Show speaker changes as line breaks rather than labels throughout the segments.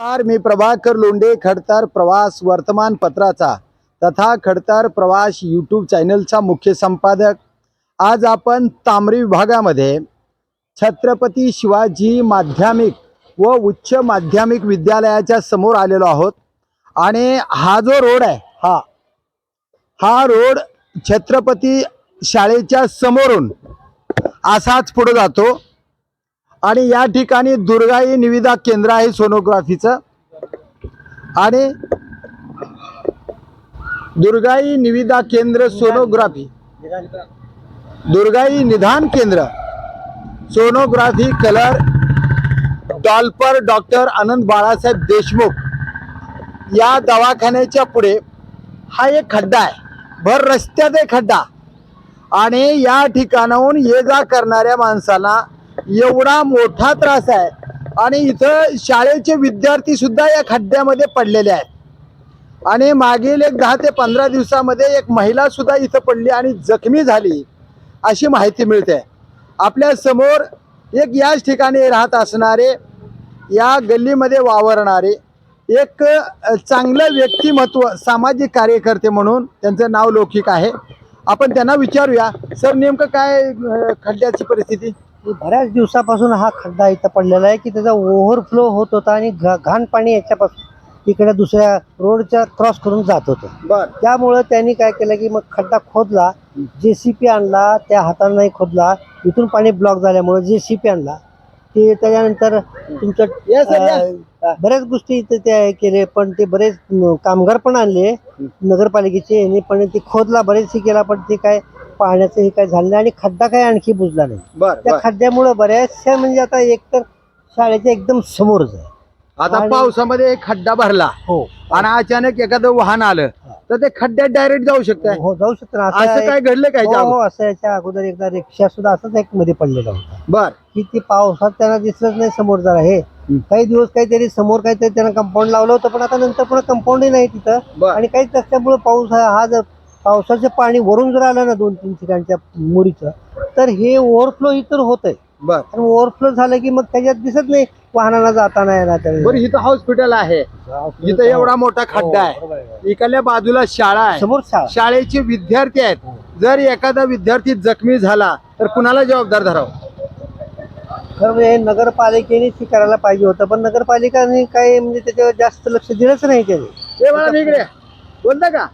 नमस्कार मी प्रभाकर लोंडे खडतर प्रवास वर्तमानपत्राचा तथा खडतर प्रवास यूट्यूब चॅनलचा मुख्य संपादक. आज आपण तांबरी विभागामध्ये छत्रपती शिवाजी माध्यमिक व उच्च माध्यमिक विद्यालयाच्या समोर आलेलो आहोत. आणि हा जो रोड आहे हा हा रोड छत्रपती शाळेच्या समोरून असाच पुढे जातो. आणि या ठिकाणी दुर्गाई निविदा केंद्र आहे सोनोग्राफीचं. आणि दुर्गाई निविदा केंद्र सोनोग्राफी. दुर्गाई निदान केंद्र. Sonography colour doppler doctor Anand Balasaheb Deshmukh. या दवाखान्याच्या पुढे हा एक खड्डा आहे. भर रस्त्यात एक खड्डा. आणि या ठिकाणाहून ये जा करणाऱ्या माणसाला एवढा मोठा त्रास आहे. आणि इथं शाळेचे विद्यार्थी सुद्धा या खड्ड्यामध्ये पडलेले आहेत. आणि मागील एक दहा ते पंधरा दिवसामध्ये एक महिला सुद्धा इथं पडली आणि जखमी झाली अशी माहिती मिळते. आपल्यासमोर एक याच ठिकाणी राहत असणारे या गल्लीमध्ये वावरणारे एक चांगलं व्यक्तिमत्व सामाजिक कार्यकर्ते म्हणून त्यांचं नाव लौकिक आहे. आपण त्यांना विचारूया सर नेमकं काय खड्ड्याची परिस्थिती?
बऱ्याच दिवसापासून हा खड्डा इथं पडलेला आहे की त्याचा ओव्हरफ्लो होत होता आणि घा- घाण पाणी याच्यापासून इकडे दुसऱ्या रोडच्या क्रॉस करून जात होतं.
बर.
त्यामुळं त्यांनी काय केलं की मग खड्डा खोदला जे सी पी आणला त्या हाताने खोदला. इथून पाणी ब्लॉक झाल्यामुळं जे सी पी आणला. ते त्याच्यानंतर तुमचं बऱ्याच गोष्टी इथे ते हे केले पण ते बरेच कामगार पण आणले. नगरपालिकेचे यांनी पण ते खोदला बरेच हे केला पण ते काय पाहण्याचं हे काय झालं नाही आणि खड्डा काय आणखी बुजला नाही.
बर
त्या
बर.
खड्ड्यामुळं बऱ्याचशा म्हणजे आता एकतर शाळेच्या एकदम समोरच आहे
आता
आणि-
पावसामध्ये एक खड्डा भरला.
हो.
आणि अचानक एखादं वाहन आलं तर ते खड्ड्यात डायरेक्ट जाऊ शकतंय.
हो जाऊ शकतं ना
असं काय घडलं काय
हो हो, असं याच्या अगोदर एकदा रिक्षा सुद्धा असंच एक मध्ये पडलेला होता.
बर.
की ते पावसात त्यांना दिसलंच नाही समोर जरा. हे
हम्म.
काही दिवस काहीतरी समोर काहीतरी त्यांना कंपाऊंड लावलं होतं पण आता नंतर पुन्हा कंपाऊंडही नाही तिथं.
बर.
आणि काहीच नसल्यामुळं पाऊस हा हा जर पावसाचं पाणी वरून जर आलं ना दोन तीन ठिकाणच्या मुरीचं तर हे ओव्हरफ्लो इतर होत आहे
बर.
आणि ओव्हरफ्लो झालं की मग त्याच्यात दिसत नाही वाहनाला जाताना येणार
बरं इथं हॉस्पिटल आहे. इथं एवढा मोठा खड्डा आहे. इकडल्या बाजूला शाळा आहे.
समोर शाळा.
शाळेचे विद्यार्थी आहेत. जर एखादा विद्यार्थी जखमी झाला तर कुणाला जबाबदार धरावं?
खरं म्हणजे नगरपालिकेने ते करायला पाहिजे होतं पण नगरपालिकाने काय म्हणजे त्याच्यावर जास्त लक्ष दिलंच नाही त्याने.
हे मला इकडे. बोलता का?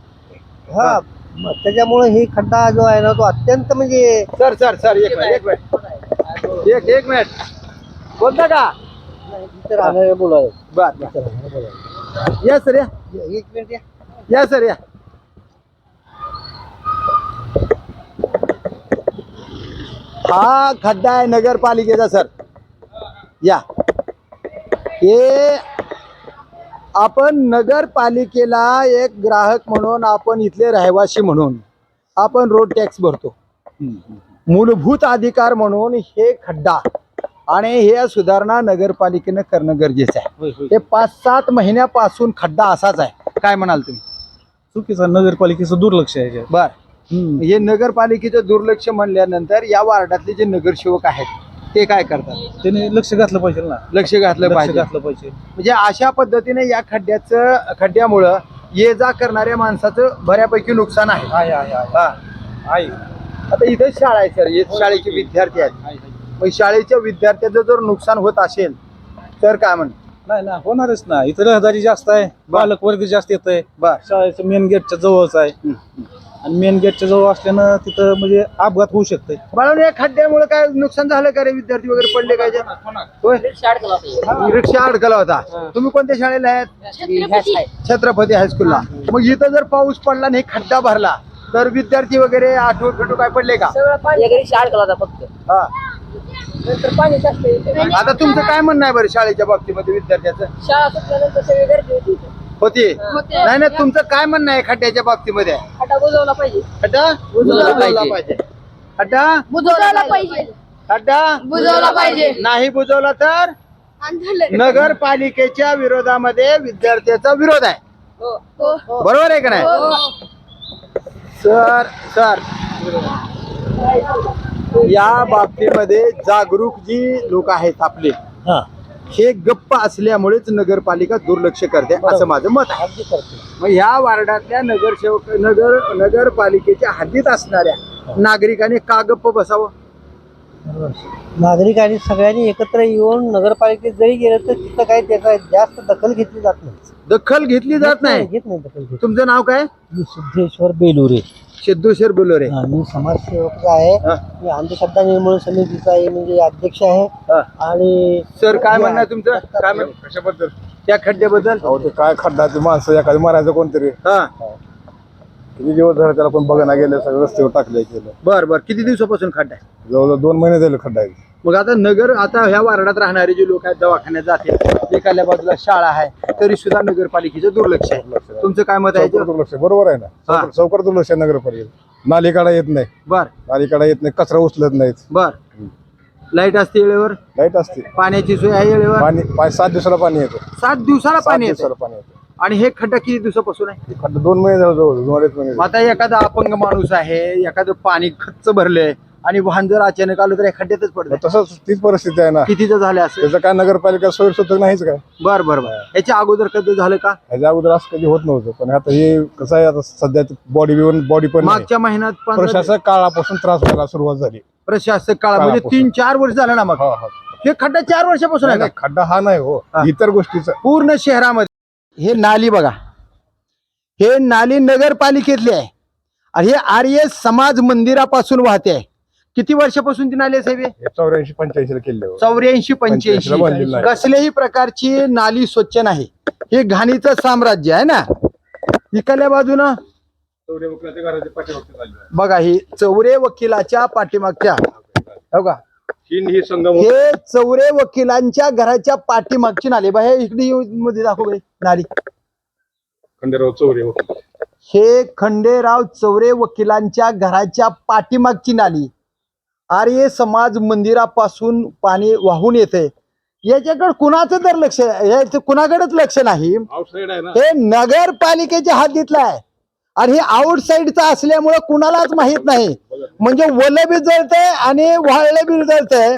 हा. मग त्याच्यामुळे हे खड्डा जो आहे ना तो अत्यंत म्हणजे
सर सर सर एक मिनिट एक मिनिट. एक एक मिनिट. बोलता का?
राहणारे.
बर
राहणारे.
या सर या.
एक मिनिट या.
या सर या. हा खड्डा आहे नगरपालिकेचा सर. या. हे आपण नगरपालिकेला एक ग्राहक म्हणून आपण इथले रहिवासी म्हणून आपण रोड टॅक्स भरतो. मूलभूत अधिकार म्हणून हे खड्डा आणि हे सुधारणा नगरपालिकेनं करणं गरजेचं आहे. हे पाच सात महिन्यापासून खड्डा असाच आहे. काय म्हणाल तुम्ही?
चुकीचं नगरपालिकेचं दुर्लक्ष आहे.
बर. हे नगरपालिकेचं दुर्लक्ष म्हणल्यानंतर या वार्डातले जे नगरसेवक आहेत ते काय करतात?
त्याने लक्ष घातलं पाहिजे ना.
लक्ष घातलं
लक्ष
पाहिजे.
घातलं पाहिजे.
म्हणजे अशा पद्धतीने या खड्ड्याचं खड्ड्यामुळं ये जा करणाऱ्या माणसाचं बऱ्यापैकी नुकसान आहे.
आहे आहे आहे.
हा.
आहे.
आता इथे शाळा आहे सर हे शाळेचे विद्यार्थी आहेत.
आहे, आहे.
मग शाळेच्या विद्यार्थ्याचं जर नुकसान होत असेल तर काय म्हण
नाही ना होणारच ना. इथं रहदारी जास्त आहे. बालक वर्ग जास्त येत आहे
बर.
शाळेचं मेन गेटच्या जवळच आहे. आणि मेन गेटच्या जवळ असल्यानं तिथं म्हणजे अपघात होऊ शकते
बाळांनो, या खड्ड्यामुळे काय नुकसान झालं का रे? विद्यार्थी वगैरे पडले काय? होय? रिक्षा अडकला होता. तुम्ही कोणत्या शाळेला आहेत? छत्रपती. हायस्कूलला मग इथं जर पाऊस पडला आणि हे खड्डा भरला तर विद्यार्थी वगैरे आठवू फिटू काय पडले का?
फक्त.
हा.
नंतर पाणी जास्त येते
आता तुमचं काय म्हणणं आहे बरं शाळेच्या बाबतीमध्ये विद्यार्थ्याचं?
शाळा सुटल्यानंतर सगळी गर्दी होती.
होती. नाही नाही तुमचं काय म्हणणं आहे खड्ड्याच्या बाबतीमध्ये?
खड्डा बुजवला पाहिजे.
खड्डा
बुजवला
पाहिजे. खड्डा?
बुजवला पाहिजे.
खड्डा?
बुजवला पाहिजे.
नाही बुजवला तर? नगरपालिकेच्या विरोधामध्ये विद्यार्थ्याचा विरोध आहे.
हो, हो.
बरोबर आहे का नाही?
हो.
Sir sir. या बाबतीमध्ये जागरूक जी लोक आहेत आपले.
हा.
हे गप्प असल्यामुळेच नगरपालिका दुर्लक्ष करते असं माझं मत आहे.
अगदी करते
मग ह्या वार्डातल्या नगरसेवक नगर नगरपालिकेच्या हद्दीत असणाऱ्या नागरिकांनी का गप्प बसावं?
नागरिकांनी सगळ्यांनी एकत्र येऊन नगरपालिकेत जरी गेलं तर तिथं काही त्याचा जास्त दखल घेतली जात नाही.
दखल घेतली जात नाही?
घेत नाही दखल घेत
तुमचं नाव काय?
मी सिद्धेश्वर बेलुरे.
सिद्धेश्वर बोलोरे
हा, मी समाजसेवक आहे.
हा.
मी अंधश्रद्धा निर्मूलन समितीचा आहे म्हणजे अध्यक्ष आहे.
हा.
आणि
सर काय म्हणणं आहे तुमचं? काय म्हण
कशाबद्दल?
त्या खड्ड्याबद्दल?
अहो ते काय खड्डा? ते माणसं एखादी मारायचं कोणतरी.
हा.
किती दिवस झाले त्याला पण बघायला गेले सगळं रस्त्यावर टाकले केलं.
बर बर. किती दिवसापासून खड्डा आहे?
जवळजवळ दोन महिने झाले खड्डा आहे.
मग आता नगर आता ह्या वार्डात राहणारे जे लोक आहेत दवाखान्यात जाते एखाद्या बाजूला शाळा आहे तरी सुद्धा नगरपालिकेचं दुर्लक्ष आहे. तुमचं काय मत आहे
चौकार? दुर्लक्ष बरोबर आहे ना?
हा.
चौकार- दुर्लक्ष आहे नगरपालिका नाली काढा येत नाही.
बर.
नाली काढा येत नाही कचरा उचलत नाहीत.
बर. लाइट असते वेळेवर?
लाइट असते.
पाण्याची सोय आहे वेळेवर?
पाणी सात दिवसाला पाणी येतं.
सात दिवसाला
सात
पाणी येते.
दिवसाला पाणी येतं.
आणि हे खड्डा किती दिवसापासून आहे?
खड्डा दोन महिने झाले जवळ दोन अडीच महिने
मग आता एखादा अपंग माणूस आहे एखादं पाणी खच्च भरलंय आणि वाहन जर अचानक आलं तर
झाले.
पडतं
तसंच तीच परिस्थिती आहे ना.
कितीचं झालं असं?
त्याचं काय नगरपालिका सोयीसुद्धा नाहीच काय?
बर बर बर. याच्या अगोदर कधी झालं का?
ह्याच्या अगोदर असं कधी होत नव्हतं. पण आता हे कसं आहे आता सध्या बॉडी बॉडी पण नाही.
मागच्या महिन्यात
प्रशासक काळापासून त्रास व्हायला सुरुवात झाली.
प्रशासक काळा म्हणजे
काळापासून.
तीन चार वर्ष झालं ना मग?
हा, हा.
हे खड्डा चार वर्षापासून आहे
नाही,
का?
नाही, खड्डा हा नाही हो.
हा.
इतर गोष्टीचा.
पूर्ण शहरामध्ये. हे नाली बघा. हे नाली नगरपालिकेतली आहे. आणि हे आर्य समाज मंदिरापासून वाहते आहे. किती वर्षापासून ती नाली आहे साहेब हे?
चौऱ्याऐंशी पंच्याऐंशी केले.
चौऱ्याऐंशी
85 ला बांधलेलं
पंच्याऐंशी
आहे.
कसल्याही प्रकारची नाली स्वच्छ नाही. हे घाणीचं साम्राज्य आहे ना? इकडल्या बाजूनं बघा ही चौरे वकिलाच्या पाठीमागच्या. हो का?
ही संगम
हे चौरे वकिलांच्या घराच्या पाठीमागची नाली. बा हे इकडे मध्ये दाखव नाली.
खंडेराव चौरे
हे खंडेराव चौरे वकिलांच्या घराच्या पाठीमागची नाली. आर्य समाज मंदिरापासून पाणी वाहून येते. याच्याकडे कुणाचं तर लक्ष याचं कुणाकडेच लक्ष नाही. हे नगरपालिकेच्या हद्दीतलं आहे. आणि हे आउटसाईडचं असल्यामुळं कुणालाच माहीत नाही. म्हणजे वलं बी जळतंय आणि वाळलं बी जळतंय.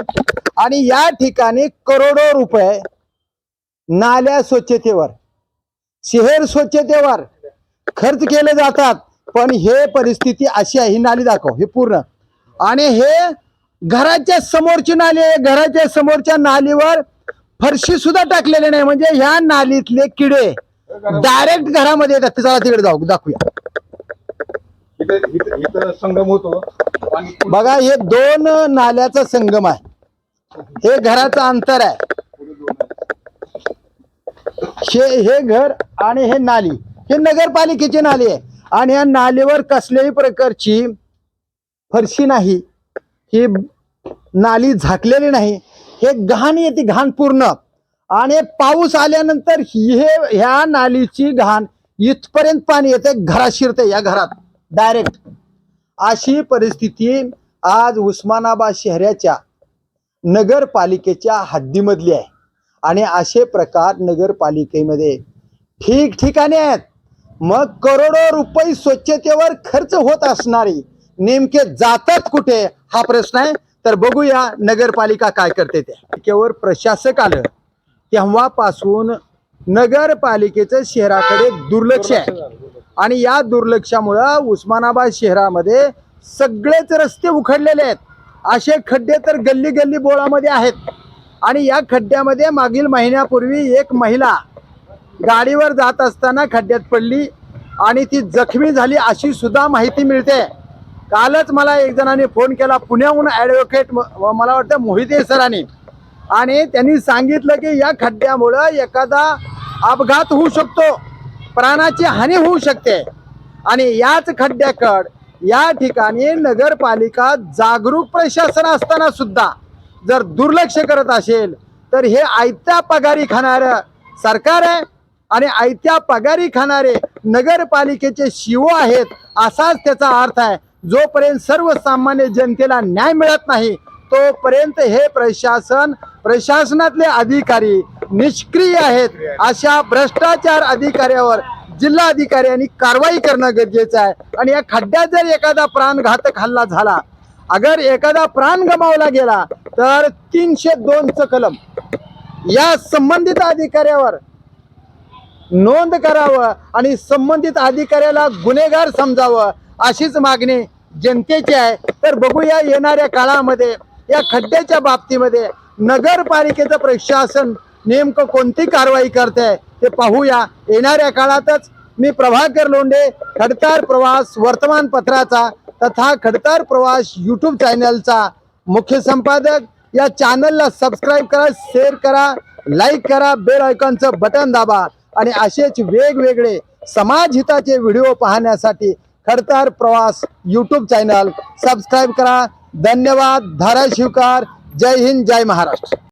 आणि या ठिकाणी करोडो रुपये नाल्या स्वच्छतेवर शहर स्वच्छतेवर खर्च केले जातात. पण हे परिस्थिती अशी आहे ही नाली दाखव हे पूर्ण. आणि हे घराच्या समोरची नाली आहे. घराच्या समोरच्या नालीवर फरशी सुद्धा टाकलेले नाही. म्हणजे ह्या नालीतले किडे डायरेक्ट घरामध्ये येतात. चला तिकडे जाऊ दाखवूया.
संगम होतो.
बघा हे दोन नाल्याचा संगम आहे. हे घराचं अंतर आहे. हे हे घर आणि हे नाली. हे नगरपालिकेची नाली आहे. आणि या नालीवर कसल्याही प्रकारची फरशी नाही ही नाली झाकलेली नाही हे घाण येते घाण पूर्ण. आणि पाऊस आल्यानंतर हे ह्या नालीची घाण इथपर्यंत पाणी येते घरात शिरते या घरात डायरेक्ट अशी परिस्थिती आज उस्मानाबाद शहराच्या नगरपालिकेच्या हद्दीमधली आहे. आणि असे प्रकार नगरपालिकेमध्ये ठिकठिकाणी आहेत. मग करोडो रुपये स्वच्छतेवर खर्च होत असणारी नेमके जातात कुठे? हा प्रश्न आहे. तर बघूया नगरपालिका काय करते ते. केवळ प्रशासक आलं. तेव्हापासून नगरपालिकेचं शहराकडे दुर्लक्ष आहे. आणि या दुर्लक्षामुळं उस्मानाबाद शहरामध्ये सगळेच रस्ते उखडलेले आहेत. असे खड्डे तर गल्ली गल्ली बोळामध्ये आहेत. आणि या खड्ड्यामध्ये मागील महिन्यापूर्वी एक महिला गाडीवर जात असताना खड्ड्यात पडली आणि ती जखमी झाली अशी सुद्धा माहिती मिळते. कालच मला एक जणांनी फोन केला पुण्याहून ॲडव्होकेट मला वाटतं मोहिते सरांनी. आणि त्यांनी सांगितलं की या खड्ड्यामुळं एखादा अपघात होऊ शकतो प्राणाची हानी होऊ शकते. आणि याच खड्ड्याकड या ठिकाणी नगरपालिका जागरूक प्रशासन असताना सुद्धा जर दुर्लक्ष करत असेल तर हे आयत्या पगारी खाणारं सरकार आहे. आणि आयत्या पगारी खाणारे नगरपालिकेचे शिव आहेत असाच त्याचा अर्थ आहे. जोपर्यंत सर्वसामान्य जनतेला न्याय मिळत नाही तोपर्यंत हे प्रशासन प्रशासनातले अधिकारी निष्क्रिय आहेत. अशा भ्रष्टाचार अधिकाऱ्यावर जिल्हा अधिकाऱ्यांनी कारवाई करणं गरजेचं आहे. आणि या खड्ड्यात जर एखादा प्राणघातक हल्ला झाला अगर एखादा प्राण गमावला गेला तर तीनशे दोनचं कलम. या संबंधित अधिकाऱ्यावर नोंद करावं आणि संबंधित अधिकाऱ्याला गुन्हेगार समजावं अशीच मागणी जनतेची आहे. तर बघूया येणाऱ्या काळामध्ये या खड्ड्याच्या बाबतीमध्ये नगरपालिकेचं प्रशासन नेमकं कोणती कारवाई करते आहे ते पाहूया. येणाऱ्या काळातच मी प्रभाकर लोंढे खडतार प्रवास वर्तमानपत्राचा तथा खडतार प्रवास यूट्यूब चॅनलचा मुख्य संपादक. या चॅनलला सबस्क्राईब करा शेअर करा लाईक करा बेल आयकॉनचं बटन दाबा. आणि असेच वेगवेगळे समाज हिताचे व्हिडिओ पाहण्यासाठी खडतर प्रवास यूट्यूब चॅनल सबस्क्राईब करा. धन्यवाद. धाराशिवकार. जय हिंद जय महाराष्ट्र.